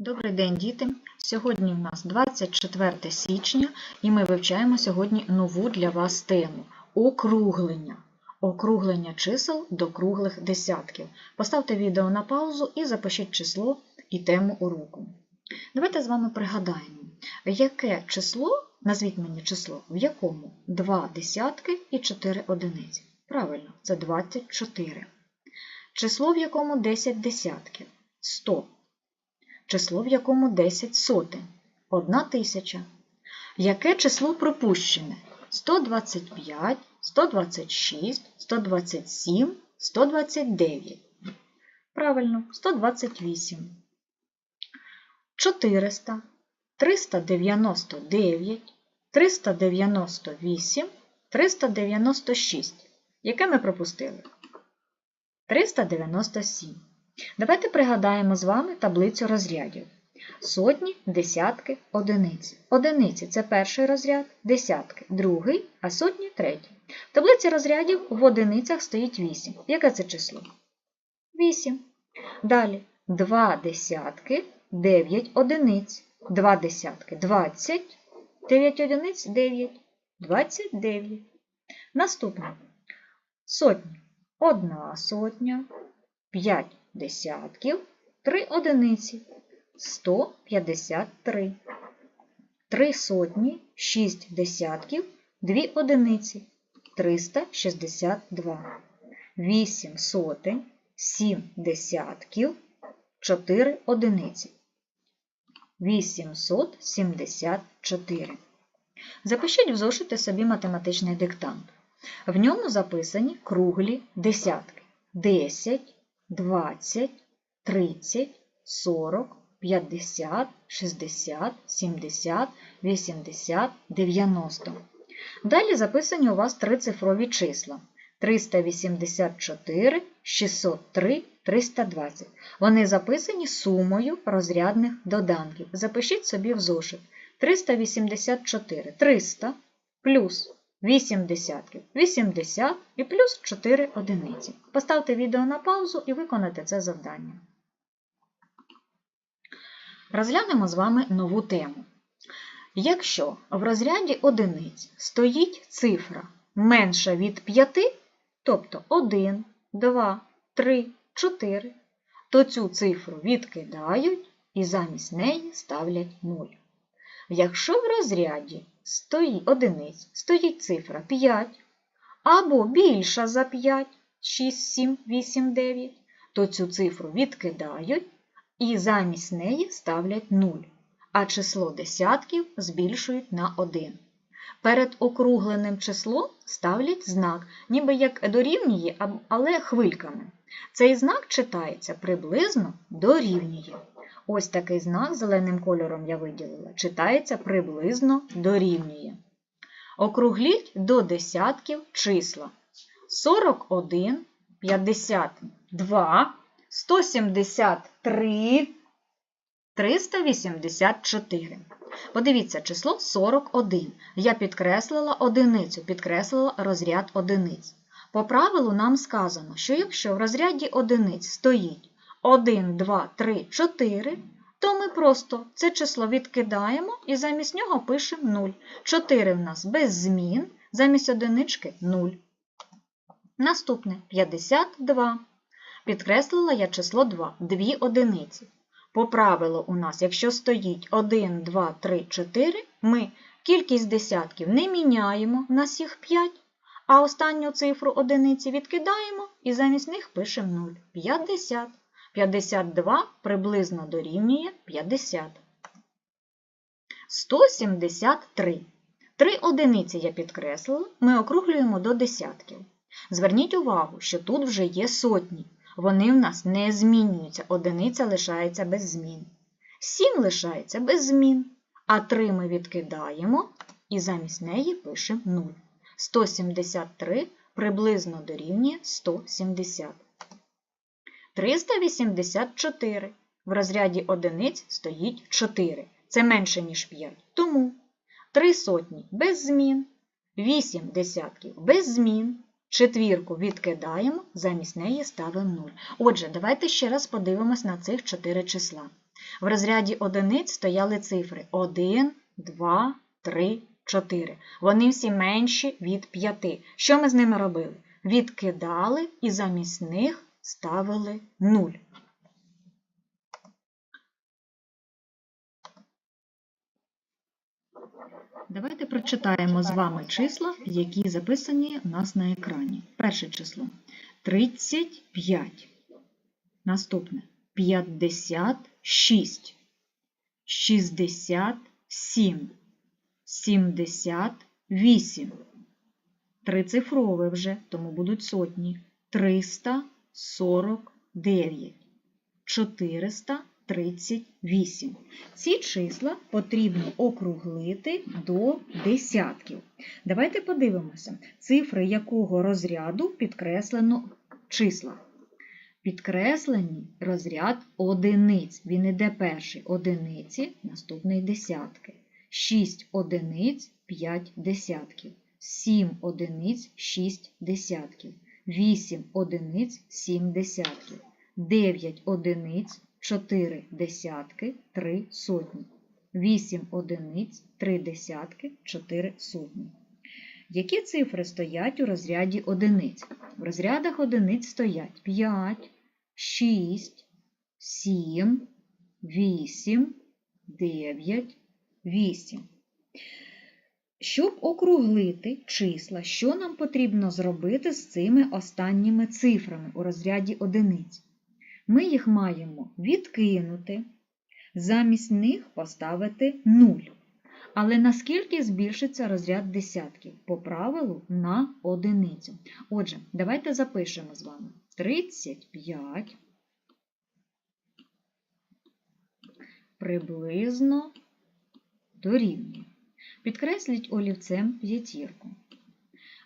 Добрий день, діти! Сьогодні у нас 24 січня і ми вивчаємо сьогодні нову для вас тему округлення. Округлення чисел до круглих десятків. Поставте відео на паузу і запишіть число і тему уроку. Давайте з вами пригадаємо, яке число, назвіть мені число, в якому 2 десятки і 4 одиниці. Правильно, це 24. Число, в якому 10 десятків 100 число, в якому 10 сотень, 1 тисяча. Яке число пропущене? 125, 126, 127, 129. Правильно, 128. 400, 399, 398, 396. Яке ми пропустили? 397. Давайте пригадаємо з вами таблицю розрядів. Сотні, десятки, одиниці. Одиниці це перший розряд, десятки другий, а сотні третій. В таблиці розрядів в одиницях стоїть 8. Яке це число? 8. Далі 2 десятки, 9 одиниць. 2 десятки 20, 9 одиниць 9, 29. Наступне. Сотні. Одна сотня, 5 десятків, 3 одиниці 153. 3 сотні, 6 десятків, 2 одиниці 362. 8 сотень, 7 десятків, 4 одиниці. 874. Запишіть в зошити собі математичний диктант. В ньому записані круглі десятки. 10, 20, 30, 40, 50, 60, 70, 80, 90. Далі записані у вас трицифрові числа. 384, 603, 320. Вони записані сумою розрядних доданків. Запишіть собі в зошит. 384 300 плюс 8 десятків 80 і плюс 4 одиниці. Поставте відео на паузу і виконайте це завдання. Розглянемо з вами нову тему. Якщо в розряді одиниць стоїть цифра менша від 5, тобто 1, 2, 3, 4, то цю цифру відкидають і замість неї ставлять 0. Якщо в розряді стоїть одиниць стоїть цифра 5 або більша за 5, 6, 7, 8, 9, то цю цифру відкидають і замість неї ставлять 0, а число десятків збільшують на 1. Перед округленим числом ставлять знак, ніби як дорівнює, але хвильками. Цей знак читається приблизно дорівнює. Ось такий знак зеленим кольором я виділила, читається приблизно дорівнює. Округліть до десятків числа 41, 52, 173, 384. Подивіться, число 41. Я підкреслила одиницю, підкреслила розряд одиниць. По правилу нам сказано, що якщо в розряді одиниць стоїть 1, 2, 3, 4, то ми просто це число відкидаємо і замість нього пишемо 0. 4 в нас без змін, замість одинички 0. Наступне 52. Підкреслила я число 2, 2 одиниці. По правилу у нас, якщо стоїть 1, 2, 3, 4, ми кількість десятків не міняємо, нас їх 5, а останню цифру одиниці відкидаємо і замість них пишемо 0. 50. 52 приблизно дорівнює 50. 173. Три одиниці я підкреслила, ми округлюємо до десятків. Зверніть увагу, що тут вже є сотні. Вони в нас не змінюються, одиниця лишається без змін. 7 лишається без змін, а 3 ми відкидаємо і замість неї пишемо 0. 173 приблизно дорівнює 170. 384. В розряді одиниць стоїть 4. Це менше, ніж 5. Тому 3 сотні без змін, 8 десятків без змін, четвірку відкидаємо, замість неї ставимо 0. Отже, давайте ще раз подивимось на цих 4 числа. В розряді одиниць стояли цифри 1, 2, 3, 4. Вони всі менші від 5. Що ми з ними робили? Відкидали і замість них ставили 0. Давайте прочитаємо з вами числа, які записані у нас на екрані. Перше число 35. Наступне 56, 67, 78. Трицифрове вже, тому будуть сотні. 349, 438. Ці числа потрібно округлити до десятків. Давайте подивимося, цифри якого розряду підкреслено числа. Підкреслені розряд одиниць. Він іде перший одиниці, наступний десятки. 6 одиниць 5 десятків. 7 одиниць 6 десятків. 8 одиниць 7 десятків. 9 одиниць 4 десятки 3 сотні. 8 одиниць 3 десятки 4 сотні. Які цифри стоять у розряді одиниць? В розрядах одиниць стоять 5, 6, 7, 8, 9, 8. Щоб округлити числа, що нам потрібно зробити з цими останніми цифрами у розряді одиниць? Ми їх маємо відкинути, замість них поставити 0. Але наскільки збільшиться розряд десятків? По правилу на одиницю. Отже, давайте запишемо з вами 35 приблизно дорівнює. Підкресліть олівцем п'ятірку.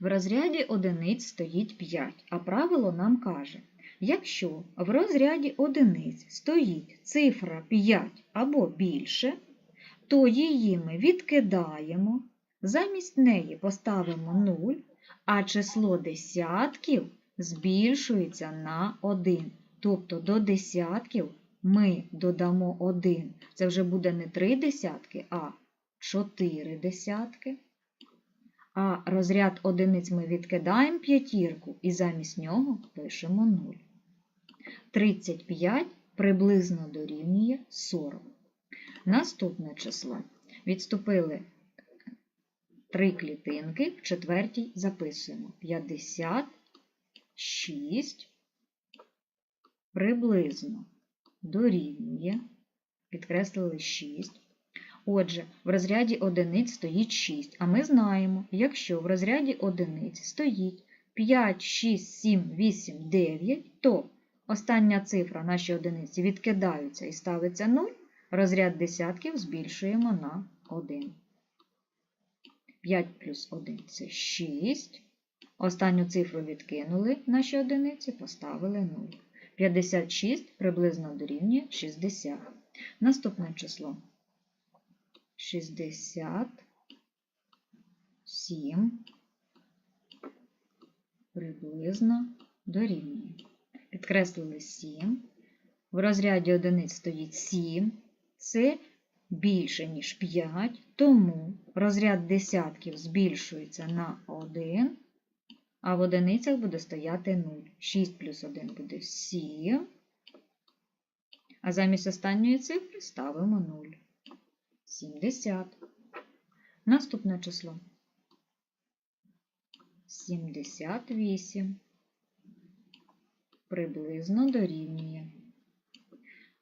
В розряді одиниць стоїть 5, а правило нам каже, якщо в розряді одиниць стоїть цифра 5 або більше, то її ми відкидаємо, замість неї поставимо 0, а число десятків збільшується на 1. Тобто до десятків ми додамо 1. Це вже буде не 3 десятки, а 4 десятки. А розряд одиниць ми відкидаємо п'ятірку і замість нього пишемо 0. 35 приблизно дорівнює 40. Наступне число. Відступили три клітинки, в четвертій записуємо 56 приблизно дорівнює, підкреслили 6. Отже, в розряді одиниць стоїть 6, а ми знаємо, якщо в розряді одиниць стоїть 5, 6, 7, 8, 9, то остання цифра наші одиниці відкидаються і ставиться 0, розряд десятків збільшуємо на 1. 5 плюс 1 це 6. Останню цифру відкинули наші одиниці, поставили 0. 56 приблизно дорівнює 60. Наступне число 67 приблизно дорівнює. Підкреслили 7. В розряді одиниць стоїть 7. Це більше, ніж 5, тому розряд десятків збільшується на 1, а в одиницях буде стояти 0. 6 плюс 1 буде 7. А замість останньої цифри ставимо 0. 70. Наступне число 78. Приблизно дорівнює.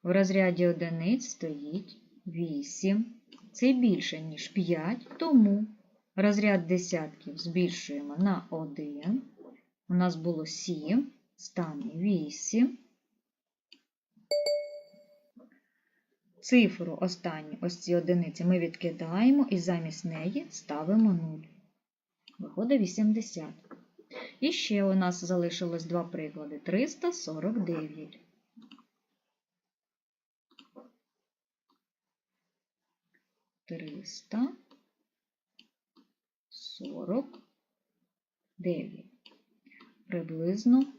В розряді одиниць стоїть 8. Це більше, ніж 5, тому розряд десятків збільшуємо на 1. У нас було 7, стане 8. Цифру останню, ось ці одиниці, ми відкидаємо і замість неї ставимо 0. Виходить 80. І ще у нас залишилось два приклади 349. Триста сорок дев'ять. Приблизно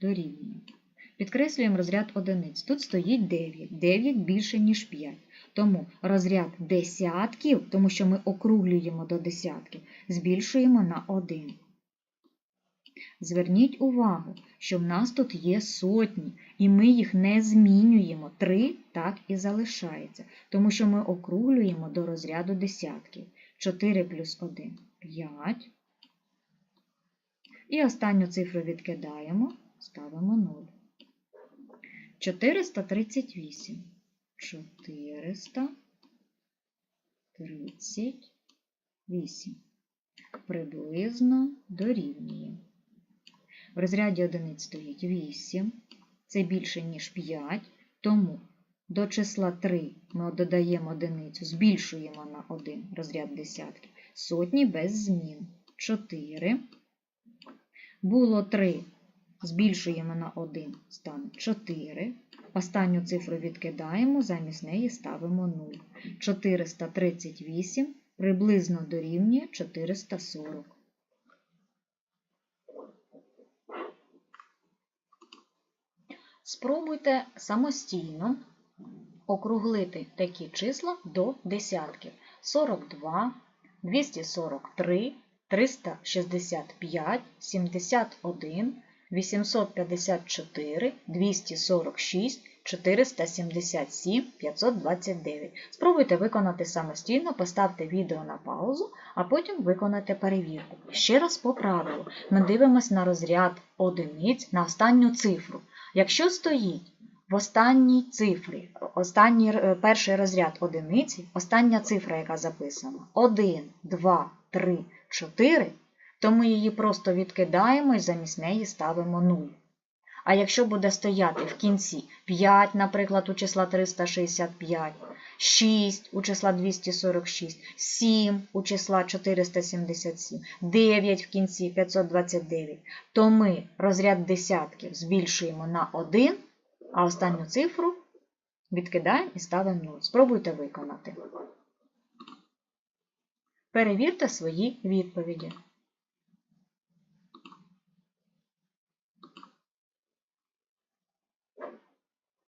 дорівнює. Підкреслюємо розряд одиниць. Тут стоїть 9. 9 більше, ніж 5. Тому розряд десятків, тому що ми округлюємо до десятків, збільшуємо на 1. Зверніть увагу, що в нас тут є сотні, і ми їх не змінюємо. 3 так і залишається, тому що ми округлюємо до розряду десятків. 4 плюс 1 – 5. І останню цифру відкидаємо, ставимо 0. 438. 438. Приблизно дорівнює. В розряді одиниць стоїть 8. Це більше, ніж 5. Тому до числа 3 ми додаємо одиницю, збільшуємо на 1 розряд десятків. Сотні без змін. 4. Було 3. Збільшуємо на 1, стане 4. Останню цифру відкидаємо, замість неї ставимо 0. 438 приблизно дорівнює 440. Спробуйте самостійно округлити такі числа до десятків. 42, 243, 365, 71, 854, 246, 477, 529. Спробуйте виконати самостійно, поставте відео на паузу, а потім виконайте перевірку. Ще раз по правилу. Ми дивимося на розряд одиниць на останню цифру. Якщо стоїть в останній цифрі, останній, е, перший розряд одиниці, остання цифра, яка записана 1, 2, 3, 4, то ми її просто відкидаємо і замість неї ставимо 0. А якщо буде стояти в кінці 5, наприклад, у числа 365, 6 у числа 246, 7 у числа 477, 9 в кінці 529, то ми розряд десятків збільшуємо на 1, а останню цифру відкидаємо і ставимо 0. Спробуйте виконати. Перевірте свої відповіді.